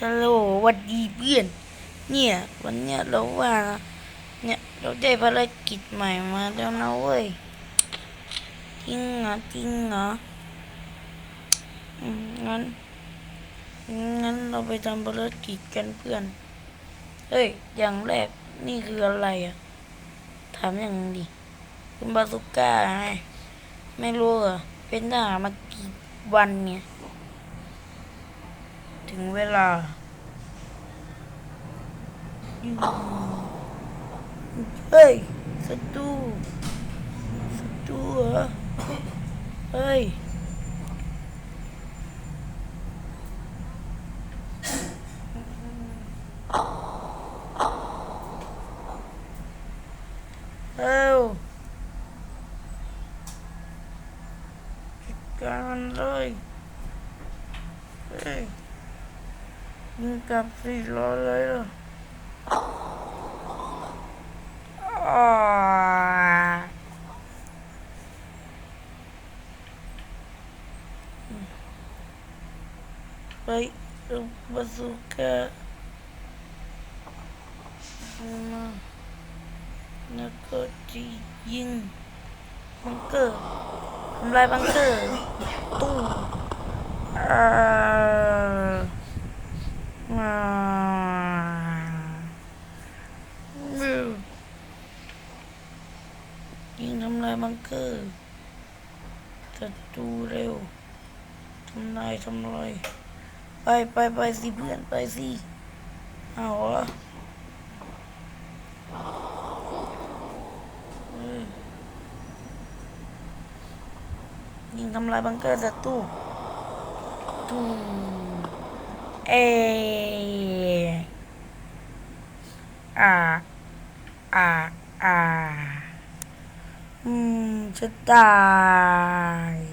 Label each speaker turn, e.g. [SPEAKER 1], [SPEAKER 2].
[SPEAKER 1] ฮัลโหลวัดดีเพื่อน เนี่ย วันเนี้ยเราว่า เนี่ยเราได้ภารกิจใหม่มาแล้วนะเว้ยจริงเหรอจริงเหรออืมงั้นงั้นเราไปทำภารกิจกันเพื่อน เฮ้ย อย่างแรกนี่คืออะไรอะ ถามอย่างนี้ดิคุณบาสุก้าไงไม่รู้เหรอเป็นทหารมากี่วันเนี่ย ถึงเวลาอืมเฮ้ยศัตรูศัตรูเหรอเฮ้ยเอ้าจัดการมันเลยเฮ้ย ยิงกลับสี่ร้อยเลยเหรอไปบาซูก้ามาแล้วก็จะยิงบังเกอร์ทำลายบังเกอร์ตู้อ่าอ่าวิว ยิงทำลายบังเกอร์ศัตรูเร็วทำลายทำลายไปไปไปสิเพื่อนไปสิเอาเหรอยิงทำลายบังเกอร์ศัตรูตูเออาอาอา อืมจะตาย